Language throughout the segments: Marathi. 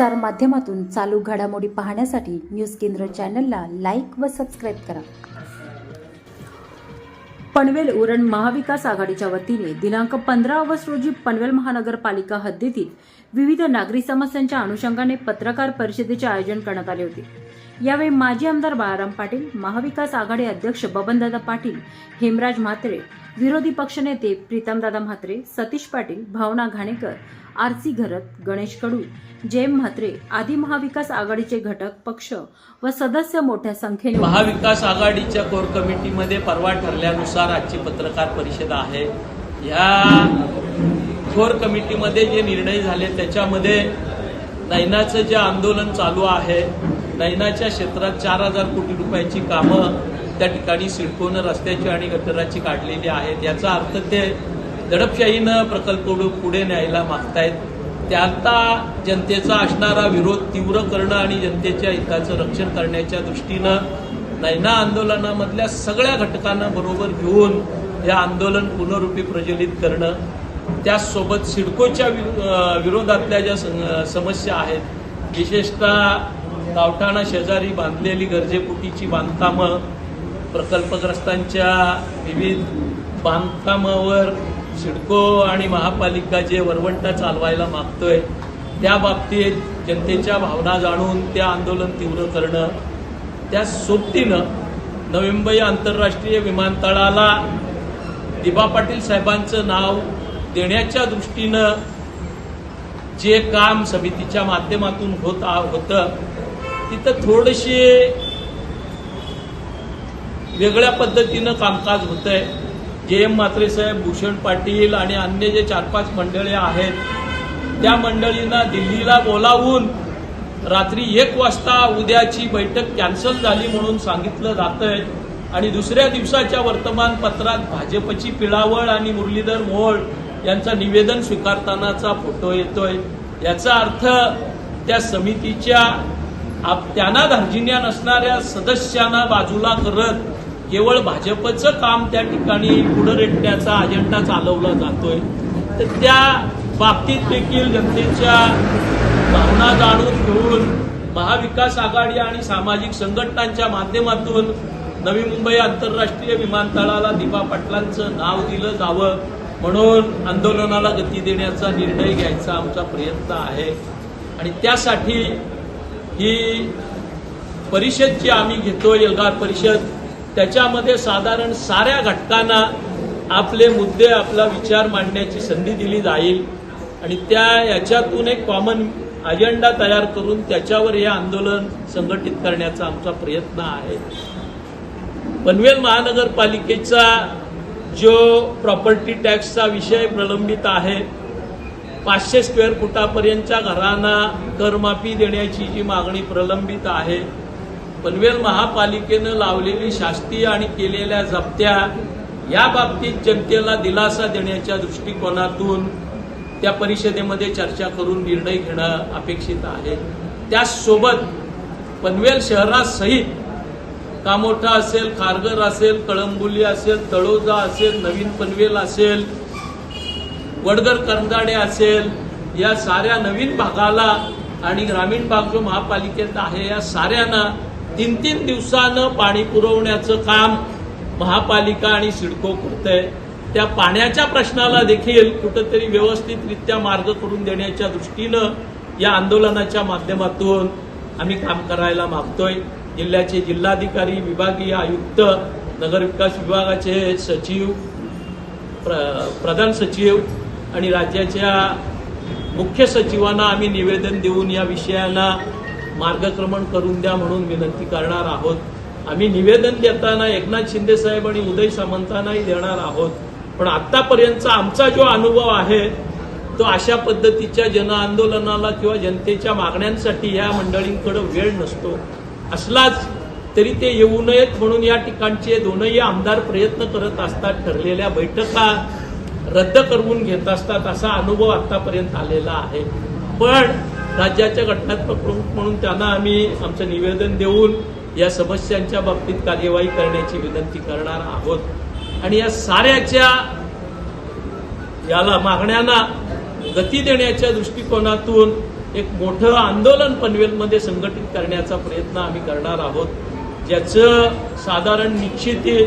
प्रसार माध्यमातून चालू घडामोडी पाहण्यासाठी न्यूज केंद्र चॅनलला लाईक व सबस्क्राईब करा. पनवेल उरण महाविकास आघाडीच्या वतीने दिनांक पंधरा ऑगस्ट रोजी पनवेल महानगरपालिका हद्दीतील विविध नागरी समस्यांच्या अनुषंगाने पत्रकार परिषदेचे आयोजन करण्यात आले होते. यावेळी माजी आमदार बाळाराम पाटील महाविकास आघाडी अध्यक्ष बबनदादा पाटील हेमराज म्हात्रे विरोधी पक्षनेते प्रीतमदादा म्हात्रे सतीश पाटील भावना घाणेकर आरसी घरत गणेश कडू जयम म्हात्रे आदी महाविकास आघाडीचे घटक पक्ष व सदस्य मोठ्या संख्येने महाविकास आघाडीच्या कोर कमिटीमध्ये परवा ठरल्यानुसार आजची पत्रकार परिषद आहे. या कोर कमिटीमध्ये जे निर्णय झाले त्याच्यामध्ये नैनाचं जे आंदोलन चालू आहे नैनाच्या क्षेत्रात चार हजार कोटी रुपयाची कामं त्या ठिकाणी सिडकोनं रस्त्याची आणि गटराची काढलेली आहेत याचा अर्थ ते दडपशाहीनं प्रकल्प पुढे न्यायला मागतायत. त्याचा जनतेचा असणारा विरोध तीव्र करणं आणि जनतेच्या हिताचं रक्षण करण्याच्या दृष्टीनं नैना आंदोलनामधल्या सगळ्या घटकांना बरोबर घेऊन हे आंदोलन पुनरुपी प्रज्वलित करणं त्याचसोबत सिडकोच्या विरोधातल्या ज्या सं- समस्या आहेत विशेषतः गावठाणा शेजारी बांधलेली गरजेपुटीची बांधकामं प्रकल्पग्रस्तांच्या विविध बांधकामावर सिडको आणि महापालिका जे वरवंटा चालवायला मागतोय त्या बाबतीत जनतेच्या भावना जाणून त्या आंदोलन तीव्र करणं त्या सोबतीनं नवी मुंबई आंतरराष्ट्रीय विमानतळाला दिबा पाटील साहेबांचं नाव देण्याच्या दृष्टीनं जे काम समितीच्या माध्यमातून होत आ- होतं तिथं थोडीशी वेगळ्या पद्धतीनं कामकाज होतंय. जे एम म्हात्रे साहेब भूषण पाटील आणि अन्य जे चार पाच मंडळी आहेत त्या मंडळींना दिल्लीला बोलावून रात्री एक वाजता उद्याची बैठक कॅन्सल झाली म्हणून सांगितलं जातंय. आणि दुसऱ्या दिवसाच्या वर्तमानपत्रात भाजपची पिळावळ आणि मुरलीधर मोहोळ यांचा निवेदन स्वीकारतानाचा फोटो येतोय. याचा अर्थ त्या समितीच्या आप- त्यांना धार्जिन्या नसणाऱ्या सदस्यांना बाजूला करत केवळ भाजपचं काम त्या ठिकाणी पुढं रेटण्याचा अजेंडा चालवला जातोय. तर त्या बाबतीत देखील जनतेच्या भावना जाणून घेऊन महाविकास आघाडी आणि सामाजिक संघटनांच्या माध्यमातून नवी मुंबई आंतरराष्ट्रीय विमानतळाला दिपा पाटलांचं नाव दिलं जावं म्हणून आंदोलनाला गती देण्याचा निर्णय घ्यायचा आमचा प्रयत्न आहे. आणि त्यासाठी ही परिषद जी आम्ही घेतो एल्गार परिषद त्याच्यामध्ये साधारण साऱ्या घटकांना आपले मुद्दे आपला विचार मांडण्याची संधी दिली जाईल. आणि त्या याच्यातून एक कॉमन अजेंडा तयार करून त्याच्यावर हे आंदोलन संघटित करण्याचा आमचा प्रयत्न आहे. पनवेल महानगरपालिकेचा जो प्रॉपर्टी टॅक्सचा विषय प्रलंबित आहे पाचशे स्क्वेअर फुटापर्यंतच्या घरांना करमाफी देण्याची जी मागणी प्रलंबित आहे पनवेल महापालिकेनं लावलेली शास्त्रीय आणि केलेल्या जप्त्या या बाबतीत जनतेला दिलासा देण्याच्या दृष्टिकोनातून त्या परिषदेमध्ये चर्चा करून निर्णय घेणं अपेक्षित आहे. त्याचसोबत पनवेल शहरासहित कामोठा असेल खारघर असेल कळंबुली असेल तळोजा असेल नवीन पनवेल असेल वडगर करंदाडे असेल या साऱ्या नवीन भागाला आणि ग्रामीण भाग जो महापालिकेत आहे या साऱ्यांना तीन तीन दिवसानं पाणी पुरवण्याचं काम महापालिका आणि सिडको करतंय. त्या पाण्याच्या प्रश्नाला देखील कुठंतरी व्यवस्थितरित्या मार्ग करून देण्याच्या दृष्टीनं या आंदोलनाच्या माध्यमातून आम्ही काम करायला मागतोय. जिल्ह्याचे जिल्हाधिकारी विभागीय आयुक्त नगरविकास विभागाचे सचिव प्र प्रधान सचिव आणि राज्याच्या मुख्य सचिवांना आम्ही निवेदन देऊन या विषयाला मार्गक्रमण करून द्या म्हणून विनंती करणार आहोत. आम्ही निवेदन देताना एकनाथ शिंदे साहेब आणि उदय सामंतांनाही देणार आहोत. पण आतापर्यंतचा आमचा जो अनुभव आहे तो अशा पद्धतीच्या जनआंदोलनाला किंवा जनतेच्या मागण्यांसाठी या मंडळींकडे वेळ नसतो. असलाच तरी ते येऊ नयेत म्हणून या ठिकाणचे दोनही आमदार प्रयत्न करत असतात ठरलेल्या बैठका रद्द करून घेत असतात असा अनुभव आतापर्यंत आलेला आहे. पण राज्याच्या घटनात्मक प्रमुख म्हणून त्यांना आम्ही आमचं निवेदन देऊन या समस्यांच्या बाबतीत कार्यवाही करण्याची विनंती करणार आहोत. आणि या साऱ्याच्या याला मागण्यांना गती देण्याच्या दृष्टिकोनातून एक मोठं आंदोलन पनवेलमध्ये संघटित करण्याचा प्रयत्न आम्ही करणार आहोत. ज्याचं साधारण निश्चित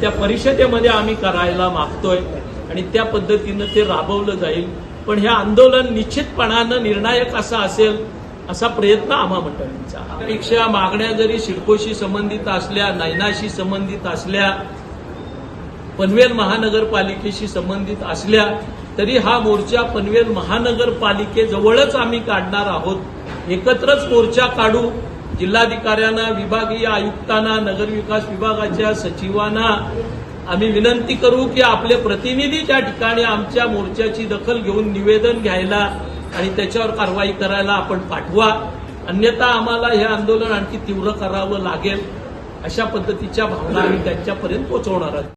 त्या परिषदेमध्ये आम्ही करायला मागतोय आणि त्या पद्धतीनं ते राबवलं जाईल. पण हे आंदोलन निश्चितपणानं निर्णायक असं असेल असा प्रयत्न आम्हा मंडळींचा. अपेक्षा मागण्या जरी सिडकोशी संबंधित असल्या नैनाशी संबंधित असल्या पनवेल महानगरपालिकेशी संबंधित असल्या तरी हा मोर्चा पनवेल महानगरपालिकेजवळच आम्ही काढणार आहोत. एकत्रच मोर्चा काढू. जिल्हाधिकाऱ्यांना विभागीय आयुक्तांना नगरविकास विभागाच्या सचिवांना आम्ही विनंती करू की आपले प्रतिनिधी त्या ठिकाणी आमच्या मोर्चाची दखल घेऊन निवेदन घ्यायला आणि त्याच्यावर कारवाई करायला आपण पाठवा. अन्यथा आम्हाला हे आंदोलन आणखी तीव्र करावं लागेल. अशा पद्धतीच्या भावना आम्ही त्यांच्यापर्यंत पोहोचवणार आहोत.